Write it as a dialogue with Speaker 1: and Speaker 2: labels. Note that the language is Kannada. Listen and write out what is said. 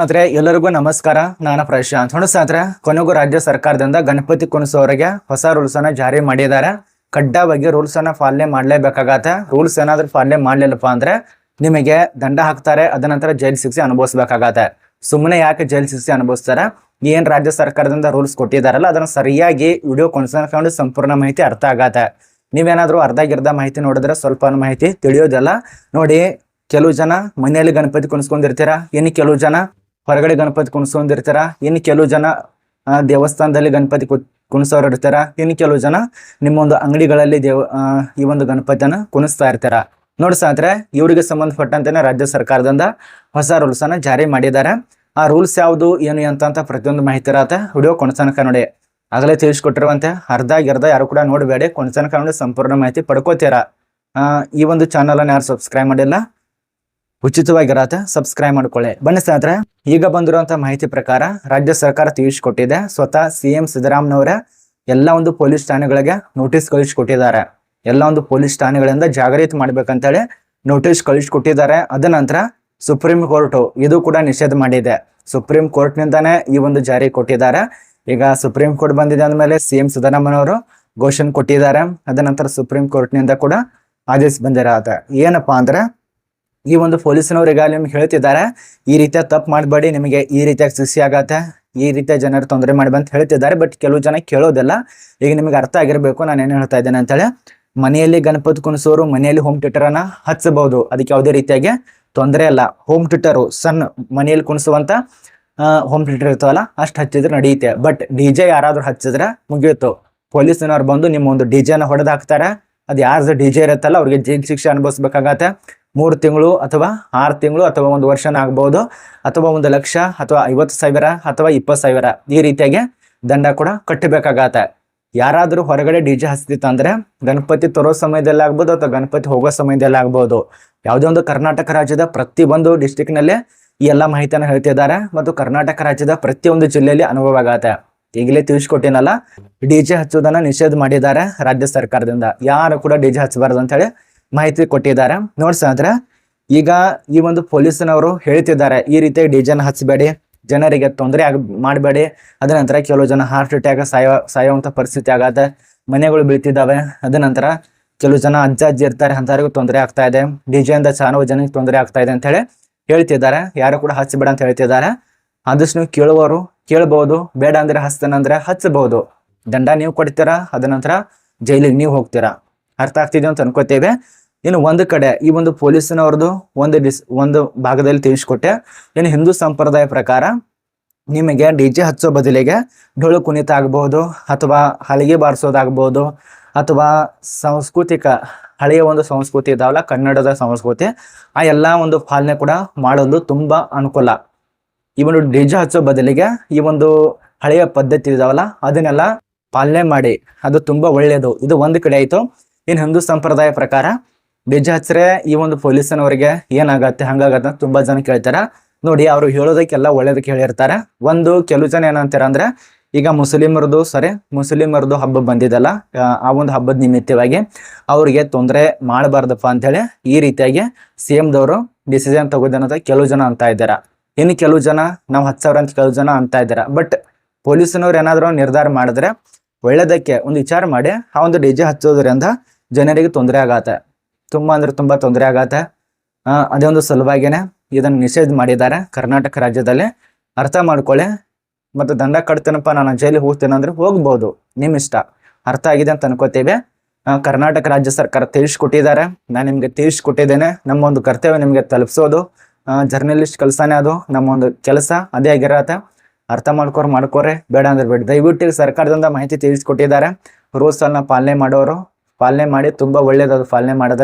Speaker 1: ಆದ್ರೆ ಎಲ್ಲರಿಗೂ ನಮಸ್ಕಾರ. ನಾನು ಪ್ರಶಾಂತ್. ಹೊಣಸಾದ್ರೆ ಕೊನೆಗೂ ರಾಜ್ಯ ಸರ್ಕಾರದಿಂದ ಗಣಪತಿ ಕುಣಿಸೋರಿಗೆ ಹೊಸ ರೂಲ್ಸ್ ಅನ್ನ ಜಾರಿ ಮಾಡಿದ್ದಾರೆ. ಕಡ್ಡಾಯವಾಗಿ ರೂಲ್ಸ್ ಅನ್ನ ಫಾಲೋ ಮಾಡ್ಲೇಬೇಕಾಗತ್ತೆ. ರೂಲ್ಸ್ ಏನಾದ್ರೂ ಫಾಲೋ ಮಾಡ್ಲಿಲ್ಲಪ್ಪ ಅಂದ್ರೆ ನಿಮಗೆ ದಂಡ ಹಾಕ್ತಾರೆ, ಅದ ನಂತರ ಜೈಲ್ ಶಿಕ್ಷೆ ಅನುಭವಿಸ್ಬೇಕಾಗತ್ತೆ. ಸುಮ್ಮನೆ ಯಾಕೆ ಜೈಲ್ ಶಿಕ್ಷೆ ಅನುಭವಿಸ್ತಾರೆ? ಏನ್ ರಾಜ್ಯ ಸರ್ಕಾರದಿಂದ ರೂಲ್ಸ್ ಕೊಟ್ಟಿದಾರಲ್ಲ ಅದನ್ನ ಸರಿಯಾಗಿ ವಿಡಿಯೋ ಕೊನೆಸ್ಕೊಂಡು ಸಂಪೂರ್ಣ ಮಾಹಿತಿ ಅರ್ಥ ಆಗತ್ತೆ. ನೀವೇನಾದ್ರೂ ಅರ್ಧ ಗಿರ್ಧ ಮಾಹಿತಿ ನೋಡಿದ್ರೆ ಸ್ವಲ್ಪ ಮಾಹಿತಿ ತಿಳಿಯೋದಲ್ಲ. ನೋಡಿ, ಕೆಲವು ಜನ ಮನೆಯಲ್ಲಿ ಗಣಪತಿ ಕುಣಿಸ್ಕೊಂಡಿರ್ತೀರ? ಇನ್ನು ಕೆಲವು ಜನ? ಹೊರಗಡೆ ಗಣಪತಿ ಕುಣಿಸ್ಕೊಂಡಿರ್ತಾರ ಇನ್ನು ಕೆಲವು ಜನ ದೇವಸ್ಥಾನದಲ್ಲಿ ಗಣಪತಿ ಕುಣಿಸೋರು ಇರ್ತಾರ. ಇನ್ನು ಕೆಲವು ಜನ ನಿಮ್ಮ ಒಂದು ಅಂಗಡಿಗಳಲ್ಲಿ ದೇವ ಈ ಒಂದು ಗಣಪತಿಯನ್ನು ಕುಣಿಸ್ತಾ ಇರ್ತಾರ. ನೋಡಿ ಸಾತ್ರೆ ಇವರಿಗೆ ಸಂಬಂಧಪಟ್ಟಂತೆ ರಾಜ್ಯ ಸರ್ಕಾರದಿಂದ ಹೊಸ ರೂಲ್ಸ್ ಅನ್ನ ಜಾರಿ ಮಾಡಿದ್ದಾರೆ. ಆ ರೂಲ್ಸ್ ಯಾವುದು, ಏನು ಅಂತ ಪ್ರತಿಯೊಂದು ಮಾಹಿತಿ ಇರತ್ತೆ. ವಿಡಿಯೋ ಕೊನೆತನಕ ನೋಡಿ. ಆಗಲೇ ತಿಳಿಸ್ಕೊಟ್ಟಿರುವಂತೆ, ಅರ್ಧ ಗಿರ್ಧ ಯಾರು ಕೂಡ ನೋಡಬೇಡಿ. ಕೊನೆತನಕ ನೋಡಿ ಸಂಪೂರ್ಣ ಮಾಹಿತಿ ಪಡ್ಕೋತೀರ. ಈ ಒಂದು ಚಾನಲ್ ಅನ್ನ ಯಾರು ಸಬ್ಸ್ಕ್ರೈಬ್ ಮಾಡಿಲ್ಲ ಉಚಿತವಾಗಿರತ್ತೆ ಸಬ್ಸ್ಕ್ರೈಬ್ ಮಾಡ್ಕೊಳ್ಳಿ. ಬನ್ನಿ ಸ್ನೇಹಿತರೆ, ಈಗ ಬಂದಿರುವಂತಹ ಮಾಹಿತಿ ಪ್ರಕಾರ ರಾಜ್ಯ ಸರ್ಕಾರ ತಿಳಿಸಿಕೊಟ್ಟಿದೆ ಸ್ವತಃ ಸಿ ಎಂ ಸಿದ್ದರಾಮನವರ ಎಲ್ಲ ಒಂದು ಪೊಲೀಸ್ ಠಾಣೆಗಳಿಗೆ ನೋಟಿಸ್ ಕಳಿಸಿಕೊಟ್ಟಿದ್ದಾರೆ ಎಲ್ಲ ಒಂದು ಪೊಲೀಸ್ ಠಾಣೆಗಳಿಂದ ಜಾಗೃತಿ ಮಾಡ್ಬೇಕಂತೇಳಿ ನೋಟಿಸ್ ಕಳಿಸಿಕೊಟ್ಟಿದ್ದಾರೆ ಅದ ನಂತರ ಸುಪ್ರೀಂ ಕೋರ್ಟ್ ಇದು ಕೂಡ ನಿಷೇಧ ಮಾಡಿದೆ. ಸುಪ್ರೀಂ ಕೋರ್ಟ್ ನಿಂದಾನೇ ಈ ಒಂದು ಜಾರಿ ಕೊಟ್ಟಿದ್ದಾರೆ. ಈಗ ಸುಪ್ರೀಂ ಕೋರ್ಟ್ ಬಂದಿದೆ ಅಂದಮೇಲೆ ಸಿ ಎಂ ಸಿದ್ದರಾಮಯ್ಯನವರು ಘೋಷಣೆ ಕೊಟ್ಟಿದ್ದಾರೆ. ಅದ ನಂತರ ಸುಪ್ರೀಂ ಕೋರ್ಟ್ನಿಂದ ಕೂಡ ಆದೇಶ ಬಂದಿರತ್ತೆ. ಏನಪ್ಪಾ ಅಂದ್ರೆ ಈ ಒಂದು ಪೊಲೀಸ್ನವ್ರಿಗೆ ನಿಮ್ಗೆ ಹೇಳ್ತಿದ್ದಾರೆ, ಈ ರೀತಿಯ ತಪ್ಪು ಮಾಡಬೇಡಿ, ನಿಮಗೆ ಈ ರೀತಿಯಾಗಿ ಶಿಕ್ಷೆ ಆಗತ್ತೆ, ಈ ರೀತಿಯ ಜನರು ತೊಂದರೆ ಮಾಡಿ ಅಂತ ಹೇಳ್ತಿದ್ದಾರೆ ಬಟ್ ಕೆಲವು ಜನ ಕೇಳೋದಿಲ್ಲ. ಈಗ ನಿಮಗೆ ಅರ್ಥ ಆಗಿರಬೇಕು, ನಾನು ಏನು ಹೇಳ್ತಾ ಇದ್ದೇನೆ ಅಂತೇಳಿ, ಮನೆಯಲ್ಲಿ ಗಣಪತಿ ಕುಣಿಸೋರು ಮನೆಯಲ್ಲಿ ಹೋಮ್ ಥಿಯೇಟರ್ ಅನ್ನ ಹಚ್ಚಬಹುದು ಅದಕ್ಕೆ ಯಾವುದೇ ರೀತಿಯಾಗಿ ತೊಂದರೆ ಇಲ್ಲ. ಹೋಮ್ ಥಿಯೇಟರು ಸಣ್ಣ ಮನೆಯಲ್ಲಿ ಕುಣಿಸುವಂತ ಹೋಮ್ ಥಿಯೇಟರ್ ಇರ್ತಾವಲ್ಲ, ಅಷ್ಟು ಹಚ್ಚಿದ್ರೆ ನಡೆಯುತ್ತೆ ಬಟ್ ಡಿ ಜೆ ಯಾರಾದ್ರೂ ಹಚ್ಚಿದ್ರೆ ಮುಗಿಯಿತು ಪೊಲೀಸ್ನವ್ರು ಬಂದು ನಿಮ್ಮ ಒಂದು ಡಿ ಜೆನ ಹೊಡೆದು ಹಾಕ್ತಾರೆ ಅದು ಯಾರ್ದು ಡಿ ಜೆ ಇರುತ್ತಲ್ಲ, ಅವ್ರಿಗೆ ಜೈಲ್ ಶಿಕ್ಷೆ ಅನುಭವಿಸ್ಬೇಕಾಗತ್ತೆ. ಮೂರು ತಿಂಗಳು ಅಥವಾ ಆರು ತಿಂಗಳು ಅಥವಾ ಒಂದು ವರ್ಷನ ಆಗ್ಬೋದು, ಅಥವಾ ಒಂದು ಲಕ್ಷ ಅಥವಾ ಐವತ್ತು ಸಾವಿರ ಅಥವಾ ಇಪ್ಪತ್ತು ಸಾವಿರ ಈ ರೀತಿಯಾಗಿ ದಂಡ ಕೂಡ ಕಟ್ಟಬೇಕಾಗತ್ತೆ. ಯಾರಾದರೂ ಹೊರಗಡೆ ಡಿ ಜೆ ಹಚ್ತಿತ್ತಂದ್ರೆ ಗಣಪತಿ ತರೋ ಸಮಯದಲ್ಲಿ ಆಗ್ಬೋದು ಅಥವಾ ಗಣಪತಿ ಹೋಗೋ ಸಮಯದಲ್ಲಿ ಆಗ್ಬೋದು. ಯಾವುದೇ ಒಂದು ಕರ್ನಾಟಕ ರಾಜ್ಯದ ಪ್ರತಿಯೊಂದು ಡಿಸ್ಟಿಕ್ನಲ್ಲೇ ಈ ಎಲ್ಲ ಮಾಹಿತಿಯನ್ನು ಹೇಳ್ತಿದ್ದಾರೆ ಮತ್ತು ಕರ್ನಾಟಕ ರಾಜ್ಯದ ಪ್ರತಿಯೊಂದು ಜಿಲ್ಲೆಯಲ್ಲಿ ಅನುಭವ ಆಗತ್ತೆ. ಈಗಲೇ ತಿಳಿಸ್ಕೊಟ್ಟಿನಲ್ಲ, ಡಿ ಜೆ ಹಚ್ಚೋದನ್ನ ನಿಷೇಧ ಮಾಡಿದ್ದಾರೆ ರಾಜ್ಯ ಸರ್ಕಾರದಿಂದ. ಯಾರು ಕೂಡ ಡಿ ಜೆ ಹಚ್ಚಬಾರ್ದು ಅಂತ ಹೇಳಿ ಮಾಹಿತಿ ಕೊಟ್ಟಿದ್ದಾರೆ. ನೋಡ್ಸಂದ್ರೆ ಈಗ ಈ ಒಂದು ಪೊಲೀಸ್ನವರು ಹೇಳ್ತಿದ್ದಾರೆ, ಈ ರೀತಿ ಡಿಜನ್ ಜೆನ ಹಚ್ಚಬೇಡಿ ಜನರಿಗೆ ತೊಂದರೆ ಆಗ, ಮಾಡಬೇಡಿ. ಅದ ನಂತರ ಕೆಲವು ಜನ ಹಾರ್ಟ್ ಅಟ್ಯಾಕ್ ಸಾಯೋ, ಸಾಯುವಂತ ಪರಿಸ್ಥಿತಿ ಆಗತ್ತೆ. ಮನೆಗಳು ಬೀಳ್ತಿದ್ದಾವೆ. ಅದ ನಂತರ ಕೆಲವು ಜನ ಅಜ್ಜ ಅಜ್ಜಿ ಇರ್ತಾರೆ, ಅಂತವ್ರಿಗೂ ತೊಂದರೆ ಆಗ್ತಾ ಇದೆ. ಡಿಜೆಯಿಂದ ಸಾನವ ಜನಕ್ಕೆ ತೊಂದರೆ ಆಗ್ತಾ ಇದೆ ಅಂತ ಹೇಳಿ ಹೇಳ್ತಿದ್ದಾರೆ. ಯಾರು ಕೂಡ ಹಚ್ಚಬೇಡ ಅಂತ ಹೇಳ್ತಿದ್ದಾರೆ. ಆದಷ್ಟು ನೀವು ಕೇಳುವವರು ಕೇಳಬಹುದು ಬೇಡ ಅಂದ್ರೆ ಹಚ್ತಾನಂದ್ರೆ ಹಚ್ಚಬಹುದು ದಂಡ ನೀವು ಕೊಡ್ತೀರಾ? ಅದ ನಂತರ ಜೈಲಿಗೆ ನೀವು ಹೋಗ್ತೀರಾ? ಅರ್ಥ ಆಗ್ತಿದೆ ಅಂತ ಅನ್ಕೋತೇವೆ. ಇನ್ನು ಒಂದು ಕಡೆ ಈ ಒಂದು ಪೊಲೀಸಿನವ್ರದ್ದು ಒಂದು ಡಿಸ್ ಒಂದು ಭಾಗದಲ್ಲಿ ತಿಳಿಸ್ಕೊಟ್ಟೆ. ಇನ್ನು ಹಿಂದೂ ಸಂಪ್ರದಾಯ ಪ್ರಕಾರ ನಿಮಗೆ ಡಿ ಜೆ ಹಚ್ಚೋ ಬದಲಿಗೆ ಡೊಳ್ಳು ಕುಣಿತ ಆಗ್ಬಹುದು ಅಥವಾ ಹಲಿಗೆ ಬಾರಿಸೋದಾಗ್ಬೋದು ಅಥವಾ ಸಾಂಸ್ಕೃತಿಕ ಹಳೆಯ ಒಂದು ಸಂಸ್ಕೃತಿ ಇದಾವಲ್ಲ, ಕನ್ನಡದ ಸಂಸ್ಕೃತಿ, ಆ ಎಲ್ಲ ಒಂದು ಪಾಲನೆ ಕೂಡ ಮಾಡೋದು ತುಂಬಾ ಅನುಕೂಲ. ಈ ಒಂದು ಡಿ ಜೆ ಹಚ್ಚೋ ಬದಲಿಗೆ ಈ ಒಂದು ಹಳೆಯ ಪದ್ಧತಿ ಇದಾವಲ್ಲ, ಅದನ್ನೆಲ್ಲ ಪಾಲನೆ ಮಾಡಿ, ಅದು ತುಂಬಾ ಒಳ್ಳೆಯದು ಇದು ಒಂದು ಕಡೆ ಆಯ್ತು. ಇನ್ನು ಹಿಂದೂ ಸಂಪ್ರದಾಯ ಪ್ರಕಾರ ಡಿ ಜೆ ಹಚ್ಚರೆ ಈ ಒಂದು ಪೊಲೀಸನವರಿಗೆ ಏನಾಗತ್ತೆ ಹಂಗಾಗತ್ತೆ ತುಂಬಾ ಜನ ಕೇಳ್ತಾರೆ. ನೋಡಿ ಅವರು ಹೇಳೋದಕ್ಕೆಲ್ಲ ಒಳ್ಳೇದಕ್ಕೆ ಹೇಳಿರ್ತಾರೆ. ಒಂದು ಕೆಲವು ಜನ ಏನಂತಾರ ಅಂದ್ರೆ ಈಗ ಮುಸ್ಲಿಮರದು ಸರಿ ಮುಸ್ಲಿಮರದು ಹಬ್ಬ ಬಂದಿದಲ್ಲ ಆ, ಒಂದು ಹಬ್ಬದ ನಿಮಿತ್ತವಾಗಿ ಅವ್ರಿಗೆ ತೊಂದರೆ ಮಾಡಬಾರ್ದಪ್ಪ ಅಂತೇಳಿ ಈ ರೀತಿಯಾಗಿ ಸಿ ದವರು ಡಿಸಿಷನ್ ತಗೋದನ್ನೋದ ಕೆಲವು ಜನ ಅಂತ ಇದ್ದಾರೆ. ಇನ್ನು ಕೆಲವು ಜನ ನಾವು ಹತ್ತು ಸಾವಿರ ಅಂತ ಕೆಲವು ಜನ ಅಂತ ಇದ್ದಾರೆ. ಬಟ್ ಪೊಲೀಸನವ್ರು ಏನಾದರೂ ನಿರ್ಧಾರ ಮಾಡಿದ್ರೆ ಒಳ್ಳೇದಕ್ಕೆ ಒಂದು ವಿಚಾರ ಮಾಡಿ ಆ ಒಂದು ಡಿ ಜೆ ಹಚ್ಚೋದ್ರಿಂದ ಜನರಿಗೆ ತೊಂದರೆ ಆಗತ್ತೆ. ತುಂಬಾ ಅಂದ್ರೆ ತುಂಬಾ ತೊಂದರೆ ಆಗತ್ತೆ. ಅದೇ ಒಂದು ಸಲುವಾಗಿನೇ ಇದನ್ನು ನಿಷೇಧ ಮಾಡಿದ್ದಾರೆ ಕರ್ನಾಟಕ ರಾಜ್ಯದಲ್ಲಿ. ಅರ್ಥ ಮಾಡ್ಕೊಳ್ಳಿ. ಮತ್ತು ದಂಡ ಕಟ್ತೇನಪ್ಪ, ನಾನು ಜೈಲಿಗೆ ಹೋಗ್ತೇನೆ ಅಂದ್ರೆ ಹೋಗ್ಬೋದು. ನಿಮ್ಮ ಇಷ್ಟ. ಅರ್ಥ ಆಗಿದೆ ಅಂತ ಅನ್ಕೋತೀವಿ. ಕರ್ನಾಟಕ ರಾಜ್ಯ ಸರ್ಕಾರ ತಿಳಿಸ್ಕೊಟ್ಟಿದ್ದಾರೆ. ನಾನು ನಿಮ್ಗೆ ತಿಳಿಸ್ಕೊಟ್ಟಿದ್ದೇನೆ. ನಮ್ಮ ಒಂದು ಕರ್ತವ್ಯ ನಿಮ್ಗೆ ತಲುಪಿಸೋದು. ಜರ್ನಲಿಸ್ಟ್ ಕೆಲಸನೇ ಅದು. ನಮ್ಮ ಒಂದು ಕೆಲಸ ಅದೇ ಆಗಿರತ್ತೆ. ಅರ್ಥ ಮಾಡ್ಕೋರ್ ಮಾಡ್ಕೋರೆ ಬೇಡ ಅಂದ್ರೆ ಬೇಡ. ದಯವಿಟ್ಟು ಸರ್ಕಾರದಿಂದ ಮಾಹಿತಿ ತಿಳಿಸ್ಕೊಟ್ಟಿದ್ದಾರೆ. ರೂಲ್ಸ್ ಅನ್ನ ಪಾಲನೆ ಮಾಡೋರು. ಪಾಲನೆ ಮಾಡಿ ತುಂಬಾ ಒಳ್ಳೇದದು ಪಾಲನೆ ಮಾಡಿದ್ರೆ